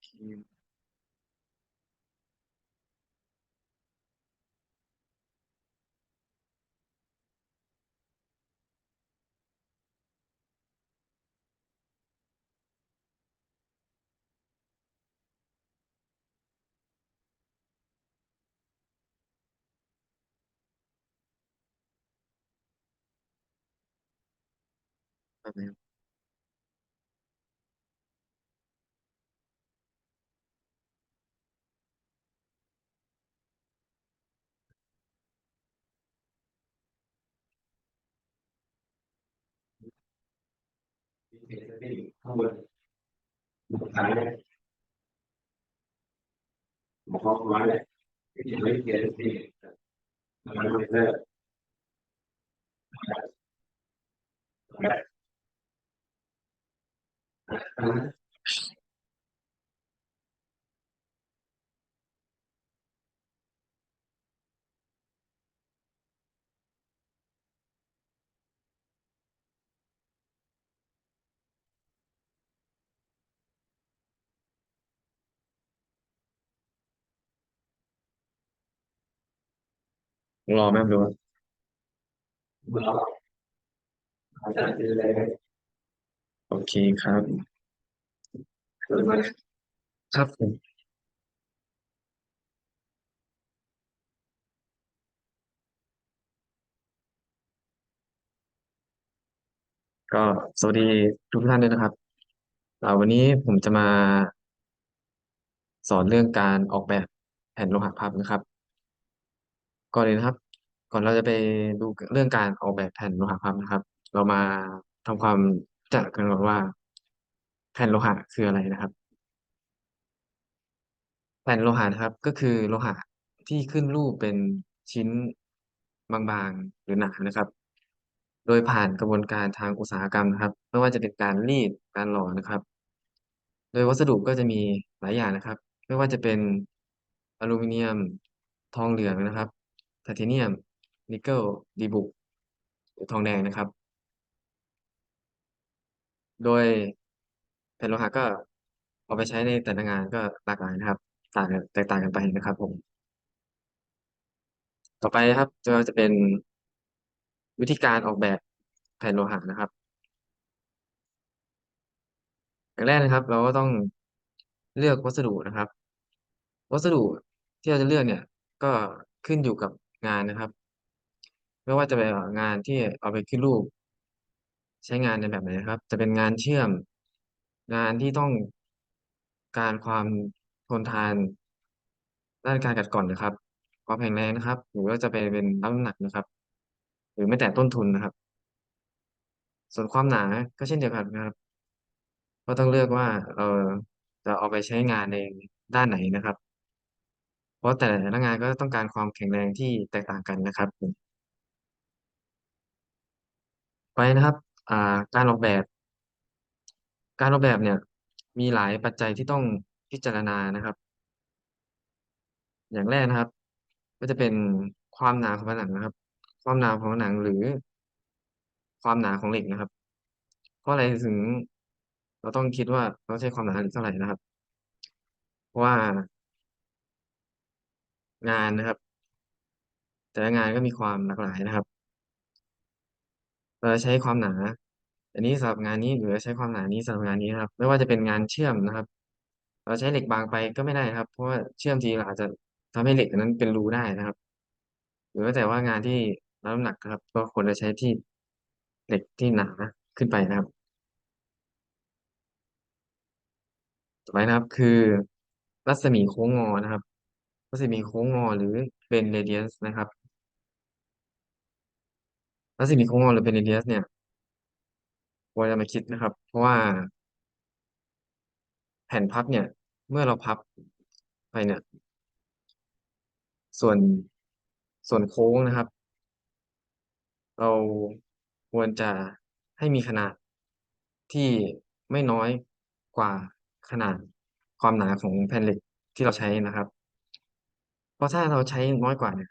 สก รีนแบบนี้ครับข้างบนหมดท้ายเลยหมอเขาไว้เลยที่ไม่เกี่ยวที่มันไม่เลิกนะ รอแม่ดูว่าเมื่อเรอโอเคครับ ครับผมก็สวัสดีทุกท่านด้วยนะครับอ่าวันนี้ผมจะมาสอนเรื่องการออกแบบแผ่นโลหะพับนะครับ ก่อนเลยนะครับ ก่อนเราจะไปดูเรื่องการออกแบบแผ่นโลหะพับนะครับ เรามาทำความรู้จักกันก่อนว่า แผ่นโลหะคืออะไรนะครับ แผ่นโลหะนะครับ ก็คือโลหะที่ขึ้นรูปเป็นชิ้นบางๆหรือหนานะครับ โดยผ่านกระบวนการทางอุตสาหกรรมนะครับ ไม่ว่าจะเป็นการรีดการหล่อนะครับ โดยวัสดุก็จะมีหลายอย่างนะครับ ไม่ว่าจะเป็นอลูมิเนียมทองเหลืองนะครับ ไทเทเนียม นิกเกิล ดีบุก หรือทองแดงนะครับ โดยแผ่นโลหะก็เอาไปใช้ในแต่ละงานก็หลากหลายนะครับ ต่างกันแตกต่างกันไปนะครับผม ต่อไปนะครับจะจะเป็นวิธีการออกแบบแผ่นโลหะนะครับอย่างแรกนะครับ เราก็ต้องเลือกวัสดุนะครับ วัสดุที่เราจะเลือกเนี่ย ก็ขึ้นอยู่กับ งานนะครับ ไม่ว่าจะเป็นงานที่เอาไปขึ้นรูป ใช้งานในแบบไหนนะครับ จะเป็นงานเชื่อม งานที่ต้องการความทนทานด้านการกัดกร่อนนะครับความแข็งแรงนะครับ หรือว่าจะไปเป็นรับน้ำหนักนะครับ หรือไม่แต่ต้นทุนนะครับ ส่วนความหนาก็เช่นเดียวกันนะครับ ก็ต้องเลือกว่าเราจะเอาไปใช้งานในด้านไหนนะครับ เพราะแต่ละงานก็ต้องการความแข็งแรงที่แตกต่างกันนะครับไปนะครับ อ่า การออกแบบ การออกแบบเนี่ย มีหลายปัจจัยที่ต้องพิจารณานะครับ อย่างแรกนะครับ ก็จะเป็นความหนาของผนังนะครับ ความหนาของผนังหรือความหนาของเหล็กนะครับ เพราะอะไรถึง เราต้องคิดว่าเราใช้ความหนาเหล็กเท่าไหร่นะครับ เพราะว่า งานนะครับ แต่ละงานก็มีความหลากหลายนะครับเราใช้ความหนา อันนี้สำหรับงานนี้หรือใช้ความหนานี้สำหรับงานนี้นะครับ ไม่ว่าจะเป็นงานเชื่อมนะครับ เราใช้เหล็กบางไปก็ไม่ได้ครับ เพราะว่าเชื่อมทีเราอาจจะทำให้เหล็กนั้นเป็นรูได้นะครับ หรือว่าแต่ว่างานที่รับน้ำหนักครับ ก็ควรจะใช้ที่เหล็กที่หนาขึ้นไปนะครับ ต่อไปนะครับคือรัศมีโค้งงอนะครับ รัศมีโค้งงอหรือเป็นเรเดียสนะครับรัศมีโค้งงอหรือเป็นเรเดียสเนี่ยควรจะมาคิดนะครับ เพราะว่า แผ่นพับเนี่ย เมื่อเราพับไปเนี่ย ส่วนส่วนโค้งนะครับ เราควรจะให้มีขนาดที่ไม่น้อยกว่าขนาดความหนาของแผ่นเหล็กที่เราใช้นะครับ ราะถ้าเราใช้น้อยกว่าเนี่ย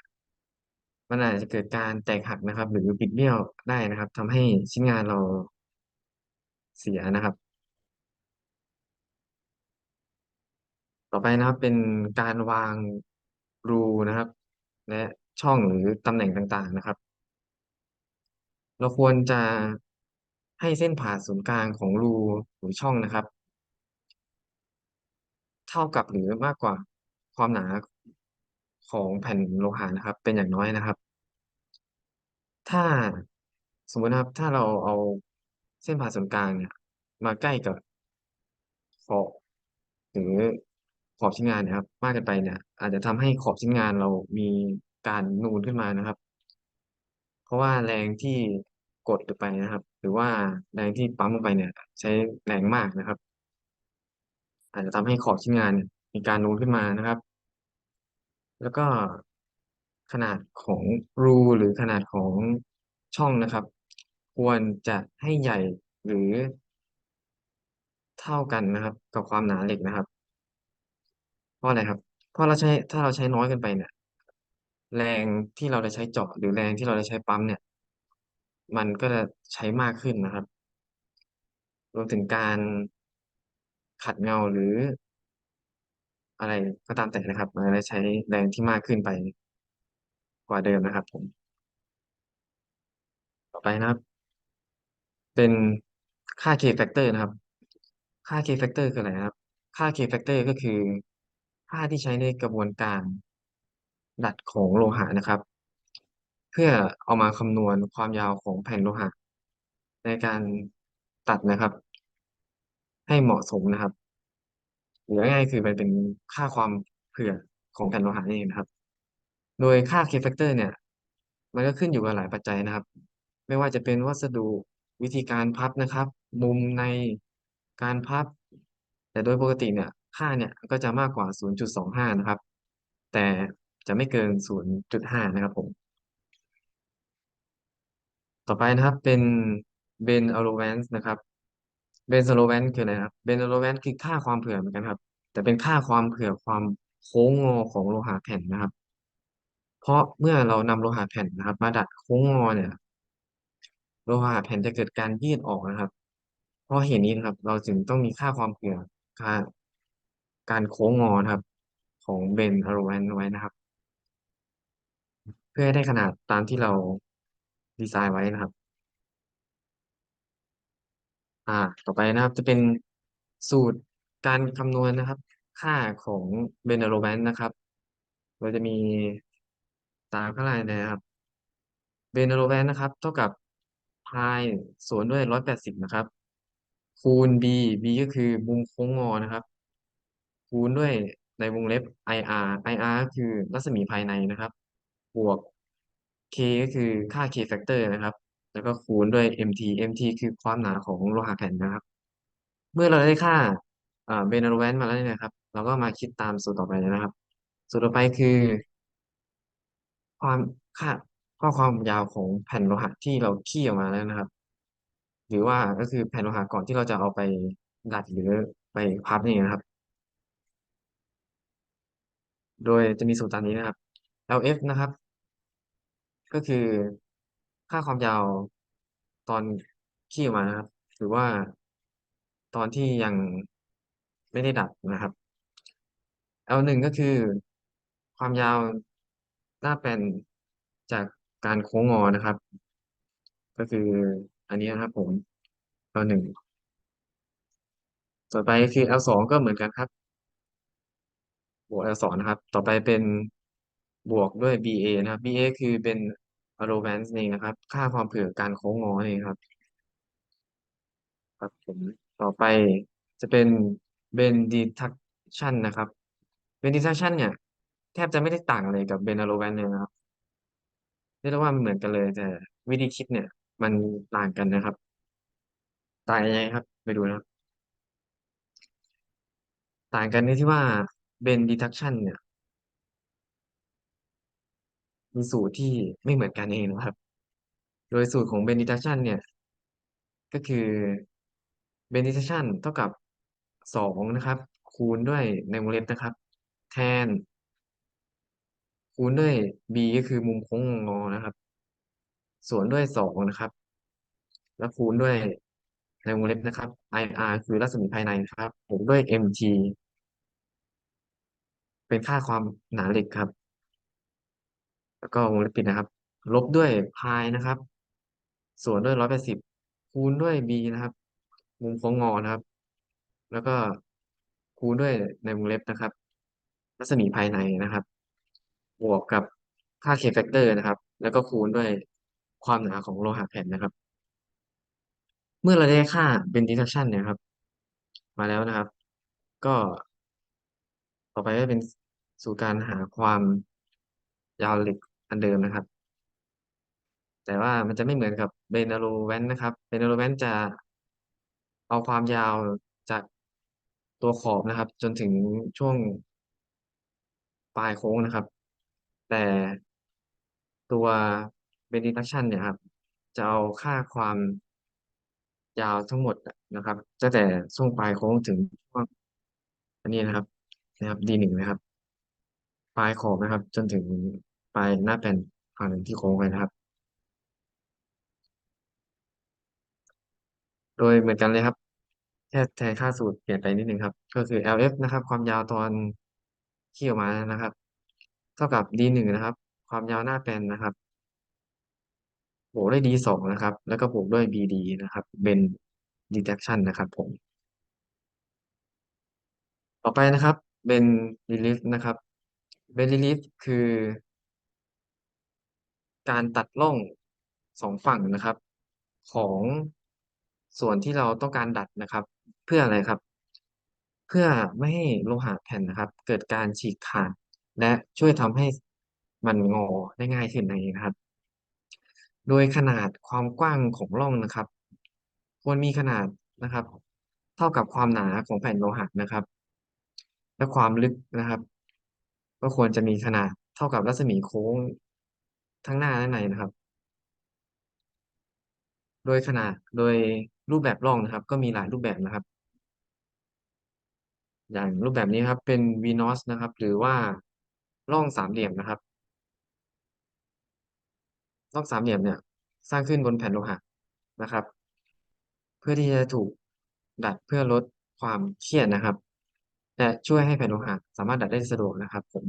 มันอาจจะเกิดการแตกหักนะครับ หรือบิดเบี้ยวได้นะครับทำให้ชิ้นงานเราเสียนะครับ ต่อไปนะครับเป็นการวางรูนะครับ และช่องหรือตำแหน่งต่างๆนะครับ เราควรจะให้เส้นผ่าศูนย์กลางของรูหรือช่องนะครับ เท่ากับหรือมากกว่าความหนา ของแผ่นโลหะนะครับ เป็นอย่างน้อยนะครับ ถ้าสมมตินะครับ ถ้าเราเอาเส้นผ่าศูนย์กลางเนี่ย มาใกล้กับขอบหรือขอบชิ้นงานนะครับ มากเกินไปเนี่ย อาจจะทำให้ขอบชิ้นงานเรามีการนูนขึ้นมานะครับ เพราะว่าแรงที่กดลงไปนะครับ หรือว่าแรงที่ปั๊มลงไปเนี่ย ใช้แรงมากนะครับ อาจจะทำให้ขอบชิ้นงานมีการนูนขึ้นมานะครับ แล้วก็ขนาดของรูหรือขนาดของช่องนะครับ ควรจะให้ใหญ่หรือเท่ากันนะครับ กับความหนาเหล็กนะครับ เพราะอะไรครับ เพราะเราใช้ถ้าเราใช้น้อยเกินไปเนี่ย แรงที่เราจะใช้เจาะหรือแรงที่เราจะใช้ปั๊มเนี่ย มันก็จะใช้มากขึ้นนะครับ รวมถึงการขัดเงาหรือ อะไรก็ตามแต่นะครับมันจะใช้แรงที่มากขึ้นไปกว่าเดิมนะครับ ผม ต่อไปนะครับ เป็นค่า K factor นะครับ ค่า K factor คืออะไรครับ ค่า K factor ก็คือ ค่าที่ใช้ในกระบวนการดัดของโลหะนะครับ เพื่อเอามาคำนวณความยาวของแผ่นโลหะ ในการตัดนะครับ ให้เหมาะสมนะครับ หรือง่ายคือมันเป็นค่าความเผื่อของแผ่นโลหะนี่เองนะครับ โดยค่า K factor เนี่ย มันก็ขึ้นอยู่กับหลายปัจจัยนะครับ ไม่ว่าจะเป็นวัสดุวิธีการพับนะครับ มุมในการพับ แต่โดยปกติเนี่ย ค่าเนี่ยก็จะมากกว่า 0.25 นะครับ แต่จะไม่เกิน 0.5 นะครับผม ต่อไปนะครับเป็นเบนอะโลแวนซ์นะครับ เบนอะโลแวนคืออะไรครับเบนอะโลแวนคือค่าความเผื่อเหมือนกันครับ แต่เป็นค่าความเผื่อความโค้งงอของโลหะแผ่นนะครับ เพราะเมื่อเรานำโลหะแผ่นนะครับ มาดัดโค้งงอเนี่ย โลหะแผ่นจะเกิดการยืดออกนะครับ เพราะเหตุนี้นะครับ เราจึงต้องมีค่าความเผื่อค่าการโค้งงอนะครับ ของเบนอะโรแวนไว้นะครับ เพื่อให้ได้ขนาดตามที่เราดีไซน์ไว้นะครับ อ่า ต่อไปนะครับจะเป็นสูตรการคำนวณนะครับ ค่าของเบนอะโรแวนนะครับโดยจะมีตามข้างล่างนะครับเบนโรแวนนะครับ เท่ากับพายส่วนด้วยร้อยแปดสิบนะครับ คูณ b b ก็คือมุมโค้งงอนะครับ คูณด้วยในวงเล็บ ir ir ก็คือรัศมีภายในนะครับ บวก k ก็คือค่า k factor นะครับ แล้วก็คูณด้วย mt mt คือความหนาของโลหะแผ่นนะครับ เมื่อเราได้ค่าเบนโรแวนมาแล้วเนี่ยนะครับ เราก็มาคิดตามสูตรต่อไปเลยนะครับ สูตรต่อไปคือ ความค่าข้อความยาวของแผ่นโลหะที่เราคี่ออกมาแล้วนะครับ หรือว่าก็คือแผ่นโลหะก่อนที่เราจะเอาไปดัดหรือไปพับนี่นะครับ โดยจะมีสูตรตามนี้นะครับ LF นะครับ ก็คือ ค่าความยาวตอนคี่ออกมานะครับ หรือว่าตอนที่ยังไม่ได้ดัดนะครับ L หนึ่งก็คือความยาวหน้าแผ่นจากการโค้งงอนะครับ ก็คืออันนี้นะครับผม L หนึ่งต่อไปคือ L สองก็เหมือนกันครับ บวก L สองนะครับ ต่อไปเป็นบวกด้วย BA นะครับ BA คือเป็น allowance นี่นะครับ ค่าความเผื่อการโค้งงอนี่ครับ ครับผมต่อไปจะเป็น Bend deduction นะครับ Bend deduction เนี่ย แทบจะไม่ได้ต่างอะไรกับ Bend allowance เลยนะครับเรียกว่ามันเหมือนกันเลย แต่วิธีคิดเนี่ย มันต่างกันนะครับ ต่างยังไงครับ ไปดูนะครับต่างกันในที่ว่า Bend deduction เนี่ย มีสูตรที่ไม่เหมือนกันเองนะครับ โดยสูตรของ Bend deduction เนี่ย ก็คือ Bend deduction เท่ากับสองนะครับ คูณด้วยในวงเล็บนะครับ แทน คูณด้วย b ก็คือมุมโค้งงอนะครับ ส่วนด้วยสองนะครับ แล้วคูณด้วยในวงเล็บนะครับ ir คือรัศมีภายในนะครับบวกด้วย mt เป็นค่าความหนาเหล็กครับ แล้วก็วงเล็บปิดนะครับ ลบด้วยพายนะครับ ส่วนด้วยร้อยแปดสิบคูณด้วย b นะครับ มุมโค้งงอนะครับ แล้วก็คูณด้วยในวงเล็บนะครับ รัศมีภายในนะครับ บวกกับค่า k factor นะครับ แล้วก็คูณด้วยความหนาของโลหะแผ่นนะครับ เมื่อเราได้ค่า Bend diffraction เนี่ยครับ มาแล้วนะครับ ก็ต่อไปก็เป็นสู่การหาความยาวเหล็ก อันเดิมนะครับ แต่ว่ามันจะไม่เหมือนกับเบนาโลแวนนะครับเบนาโลแวนจะเอาความยาวจากตัวขอบนะครับ จนถึงช่วงปลายโค้งนะครับ แต่ตัวเบน e ิ t ั c ชันเนี่ยครับ จะเอาค่าความยาวทั้งหมดนะครับตั้งแต่ช่วงปลายโค้งถึงช่วงอันนี้นะครับ นะครับ D หนึ่งนะครับ ปลายขอบนะครับ จนถึง ปลายหน้าแผ่นฝั่งหนึ่งที่โค้งไปนะครับ โดยเหมือนกันเลยครับ แค่แทนค่าสูตรเปลี่ยนไปนิดนึงครับ ก็คือ LF นะครับ ความยาวตอนขี่ออกมานะครับ เท่ากับ D หนึ่งนะครับ ความยาวหน้าแปลนนะครับบวกด้วย D สองนะครับ แล้วก็บวกด้วย BD นะครับ เป็น detection นะครับผม ต่อไปนะครับ เป็น relief นะครับ เป็น relief คือ การตัดร่องสองฝั่งนะครับ ของส่วนที่เราต้องการดัดนะครับ เพื่ออะไรครับ เพื่อไม่ให้โลหะแผ่นนะครับ เกิดการฉีกขาด และช่วยทำให้มันงอได้ง่ายขึ้นนนี้นะครับ โดยขนาดความกว้างของร่องนะครับ ควรมีขนาดนะครับ เท่ากับความหนาของแผ่นโลหะนะครับ และความลึกนะครับ ก็ควรจะมีขนาดเท่ากับรัศมีโค้ง ทั้งหน้าและในนะครับ โดยขนาดโดยรูปแบบร่องนะครับ ก็มีหลายรูปแบบนะครับ อย่างรูปแบบนี้ครับเป็น VNOS นะครับ หรือว่าร่องสามเหลี่ยมนะครับร่องสามเหลี่ยมเนี่ย สร้างขึ้นบนแผ่นโลหะนะครับ เพื่อที่จะถูกดัดเพื่อลดความเครียดนะครับ และช่วยให้แผ่นโลหะสามารถดัดได้สะดวกนะครับผม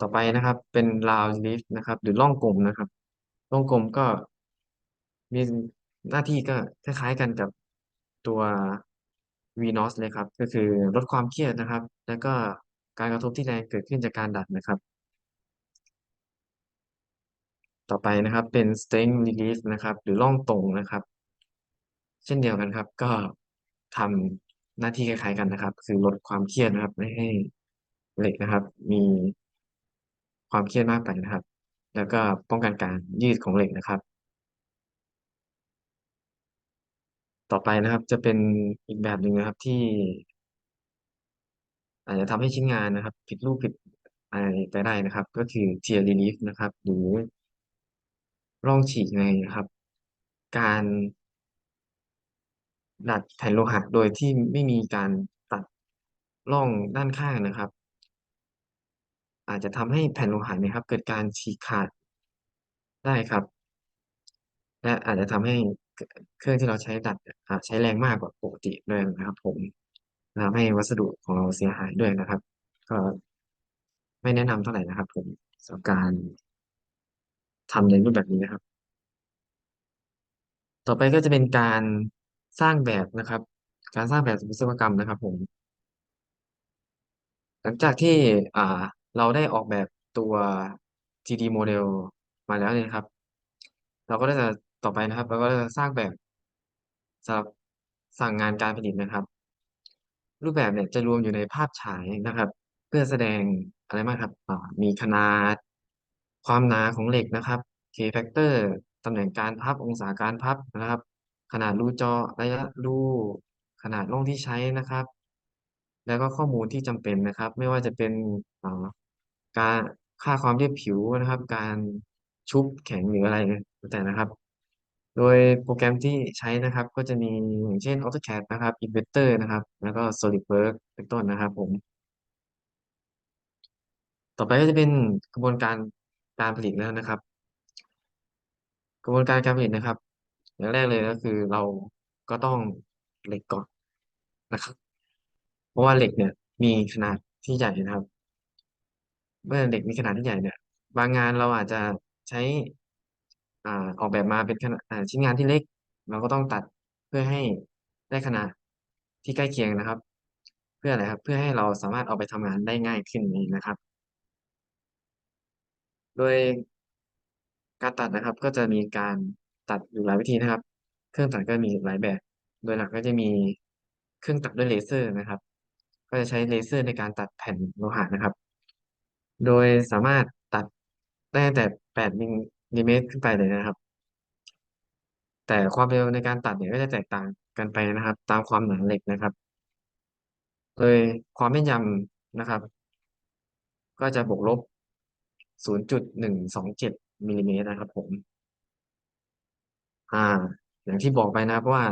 ต่อไปนะครับ เป็น round leaf นะครับ หรือร่องกลมนะครับ ร่องกลมก็มีหน้าที่ก็คล้ายๆกันกับตัว VNOS เลยครับ ก็คือลดความเครียดนะครับ แล้วก็การกระทบที่แรงเกิดขึ้นจากการดัดนะครับ ต่อไปนะครับเป็น strength relief นะครับ หรือร่องตรงนะครับ เช่นเดียวกันครับ ก็ทำหน้าที่คล้ายๆกันนะครับ คือลดความเครียดนะครับ ไม่ให้เหล็กนะครับ มี ความเครียดมากไปนะครับ แล้วก็ป้องกันการยืดของเหล็กนะครับ ต่อไปนะครับจะเป็นอีกแบบหนึ่งนะครับที่ อาจจะทำให้ชิ้นงานนะครับ ผิดรูปผิดอะไรไปได้นะครับ ก็คือ tear relief นะครับ หรือร่องฉีกในนะครับ การดัดแผ่นโลหะโดยที่ไม่มีการตัดร่องด้านข้างนะครับ อาจจะทำให้แผ่นโลหะเนะครับ เกิดการฉีกขาดได้ครับ และอาจจะทำให้เครื่องที่เราใช้ดัดใช้แรงมากกว่าปกติด้วยนะครับ ผมทำให้วัสดุของเราเสียหายด้วยนะครับ ก็ไม่แนะนำเท่าไหร่นะครับ ผมสำหรับการทำในรูปแบบนี้นะครับ ต่อไปก็จะเป็นการสร้างแบบนะครับ การสร้างแบบวิศวกรรมนะครับ ผม หลังจากที่อ่า เราได้ออกแบบตัว 3D model มาแล้วเนี่ยนะครับ เราก็จะต่อไปนะครับ เราก็จะสร้างแบบสำหรับสั่งงานการผลิตนะครับ รูปแบบเนี่ยจะรวมอยู่ในภาพฉายนะครับ เพื่อแสดงอะไรบ้างครับอ่ามีขนาด ความหนาของเหล็กนะครับ K factor ตำแหน่งการพับองศาการพับนะครับ ขนาดรูจอระยะรูขนาดร่องที่ใช้นะครับ แล้วก็ข้อมูลที่จำเป็นนะครับ ไม่ว่าจะเป็นอ่อ การค่าความเรียบผิวนะครับ การชุบแข็งหรืออะไรแต่นะครับ โดยโปรแกรมที่ใช้นะครับ ก็จะมีอย่างเช่น AutoCAD นะครับ Inventor นะครับ แล้วก็ SolidWorks เป็นต้นนะครับผม ต่อไปก็จะเป็นกระบวนการการผลิตแล้วนะครับ กระบวนการการผลิตนะครับ อย่างแรกเลยก็คือเราก็ต้องเหล็กก่อนนะครับ เพราะว่าเหล็กเนี่ยมีขนาดที่ใหญ่นะครับ เมื่อเหล็กมีขนาดที่ใหญ่เนี่ย บางงานเราอาจจะใช้ อ่าออกแบบมาเป็นขนาดอ่าชิ้นงานที่เล็ก เราก็ต้องตัดเพื่อให้ได้ขนาดที่ใกล้เคียงนะครับ เพื่ออะไรครับ เพื่อให้เราสามารถเอาไปทำงานได้ง่ายขึ้นนี้นะครับ โดยการตัดนะครับ ก็จะมีการตัดอยู่หลายวิธีนะครับ เครื่องตัดก็มีหลายแบบ โดยหลักก็จะมีเครื่องตัดด้วยเลเซอร์นะครับ ก็จะใช้เลเซอร์ในการตัดแผ่นโลหะนะครับ โดยสามารถตัดได้ตั้งแต่ 8มิลลิเมตรขึ้นไปเลยนะครับ แต่ความเร็วในการตัดเนี่ยก็จะแตกต่างกันไปนะครับ ตามความหนาเหล็กนะครับ โดยความแม่นยำนะครับ ก็จะบวกลบ 0.127มิลลิเมตรนะครับผม อ่า อย่างที่บอกไปนะครับว่า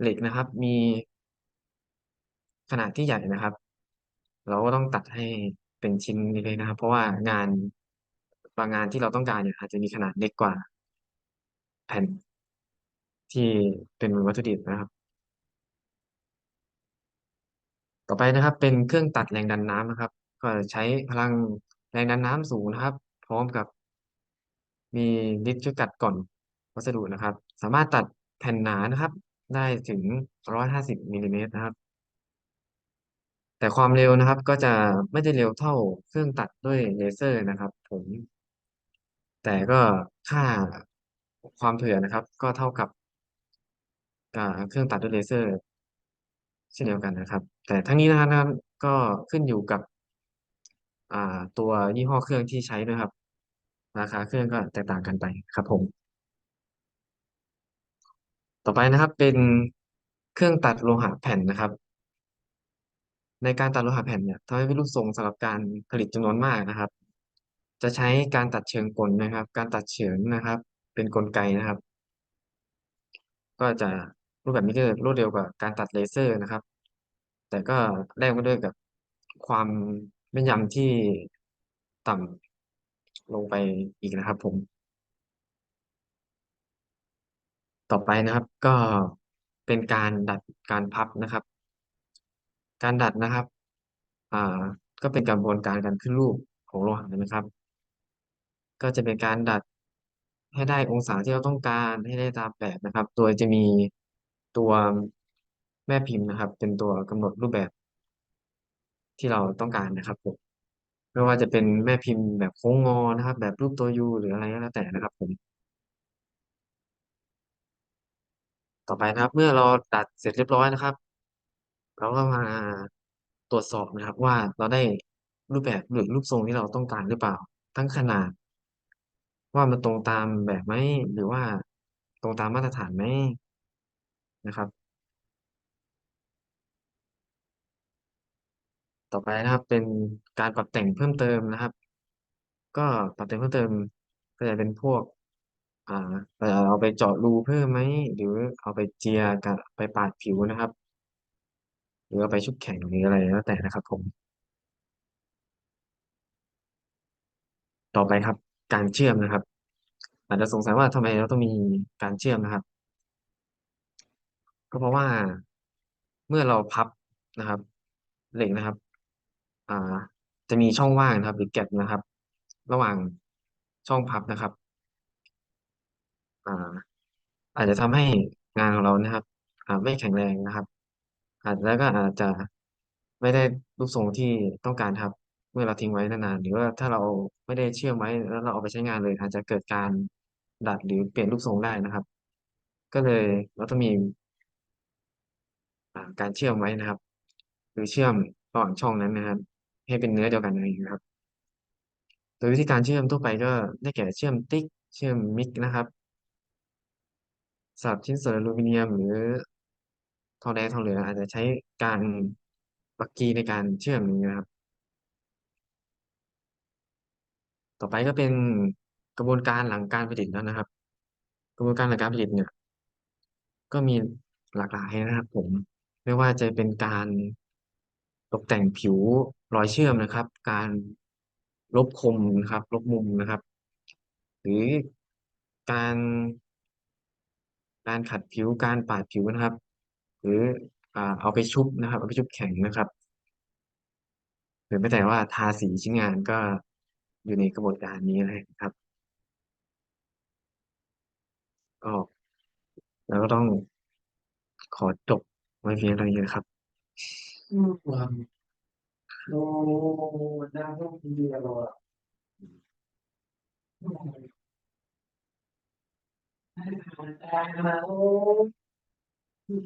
เหล็กนะครับ มีขนาดที่ใหญ่นะครับ เราก็ต้องตัดให้ เป็นชิ้นเล็กๆนะครับ เพราะว่างานบางงานที่เราต้องการเนี่ยอาจจะมีขนาดเล็กกว่า แผ่นที่เป็นวัตถุดิบนะครับ ต่อไปนะครับ เป็นเครื่องตัดแรงดันน้ำนะครับ ก็ใช้พลังแรงดันน้ำสูงนะครับ พร้อมกับ มีฤทธิ์ช่วยกัดก่อนวัสดุนะครับ สามารถตัดแผ่นหนานะครับ ได้ถึงร้อยห้าสิบมิลลิเมตรนะครับ แต่ความเร็วนะครับ ก็จะไม่ได้เร็วเท่าเครื่องตัดด้วยเลเซอร์นะครับ ผม แต่ก็ค่าความเผื่อนะครับ ก็เท่ากับเครื่องตัดด้วยเลเซอร์ เช่นเดียวกันนะครับ แต่ทั้งนี้นะครับก็ขึ้นอยู่กับตัวยี่ห้อเครื่องที่ใช้ด้วยครับ ราคาเครื่องก็แตกต่างกันไปครับผม ต่อไปนะครับเป็นเครื่องตัดโลหะแผ่นนะครับ ในการตัดโลหะแผ่นเนี่ยทำให้เป็นรูปทรงสำหรับการผลิตจำนวนมากนะครับ จะใช้การตัดเชิงกลนะครับ การตัดเฉือนนะครับ เป็นกลไกนะครับ ก็จะรูปแบบนี้ก็รวดเร็วกว่าการตัดเลเซอร์นะครับ แต่ก็แลกมาด้วยกับความแม่นยำที่ต่ำลงไปอีกนะครับ ผม ต่อไปนะครับก็เป็นการดัดการพับนะครับ การดัดนะครับ อ่า ก็เป็นกระบวนการการขึ้นรูปของโลหะนะครับ ก็จะเป็นการดัดให้ได้องศาที่เราต้องการให้ได้ตามแบบนะครับ โดยจะมีตัวแม่พิมพ์นะครับ เป็นตัวกำหนดรูปแบบ ที่เราต้องการนะครับผมไม่ว่าจะเป็นแม่พิมพ์แบบโค้งงอนะครับ แบบรูปตัวยูหรืออะไรก็แล้วแต่นะครับผมต่อไปนะครับ เมื่อเราตัดเสร็จเรียบร้อยนะครับ เราก็มาตรวจสอบนะครับว่าเราได้รูปแบบหรือรูปทรงที่เราต้องการหรือเปล่า ทั้งขนาด ว่ามันตรงตามแบบไหมหรือว่าตรงตามมาตรฐานไหมนะครับ ต่อไปนะครับเป็นการปรับแต่งเพิ่มเติมนะครับ ก็ปรับแต่งเพิ่มเติมก็จะเป็นพวกอ่าเราจะเอาไปเจาะรูเพิ่มไหมหรือเอาไปเจียกับไปปาดผิวนะครับ รือเอาไปชุบแข็งหรืออะไรแล้วแต่นะครับผม ต่อไปครับ การเชื่อมนะครับ อาจจะสงสัยว่าทำไมเราต้องมีการเชื่อมนะครับ ก็เพราะว่าเมื่อเราพับนะครับ เหล็กนะครับ อ่า จะมีช่องว่างนะครับ หรือแก็ปนะครับ ระหว่างช่องพับนะครับ อ่า อาจจะทำให้งานของเรานะครับอ่าไม่แข็งแรงนะครับ อาจแล้วก็อาจจะไม่ได้รูปทรงที่ต้องการครับ เมื่อเราทิ้งไว้นานๆหรือว่าถ้าเราไม่ได้เชื่อมไว้แล้วเราเอาไปใช้งานเลย อาจจะเกิดการดัดหรือเปลี่ยนรูปทรงได้นะครับ ก็เลยเราต้องมีอ่าการเชื่อมไว้นะครับหรือเชื่อมระหว่างช่องนั้นนะครับ ให้เป็นเนื้อเดียวกันเองเงี้ยครับ โดยวิธีการเชื่อมทั่วไปก็ได้แก่เชื่อมติ๊ก เชื่อมมิกนะครับสำหรับชิ้นส่วนอลูมิเนียมหรือ ทองแดงทองเหลืองอาจจะใช้การปักกีในการเชื่อมอย่างนี้นะครับ ต่อไปก็เป็นกระบวนการหลังการผลิตแล้วนะครับ กระบวนการหลังการผลิตเนี่ย ก็มีหลากหลายนะครับ ผมไม่ว่าจะเป็นการตกแต่งผิวรอยเชื่อมนะครับ การลบคมนะครับ ลบมุมนะครับ หรือการ การขัดผิวการปาดผิวนะครับ หรืออ่าเอาไปชุบนะครับ เอาไปชุบแข็งนะครับรือไม่แต่ว่าทาสีชิ้นงานก็อยู่ในกระบวนการนี้เลยครับก็เราก็ต้องขอจบไว้เพียงเท่านี้นะครับอืมโอ้ได้ต้องดีอร่อยได้มาโอ้ We.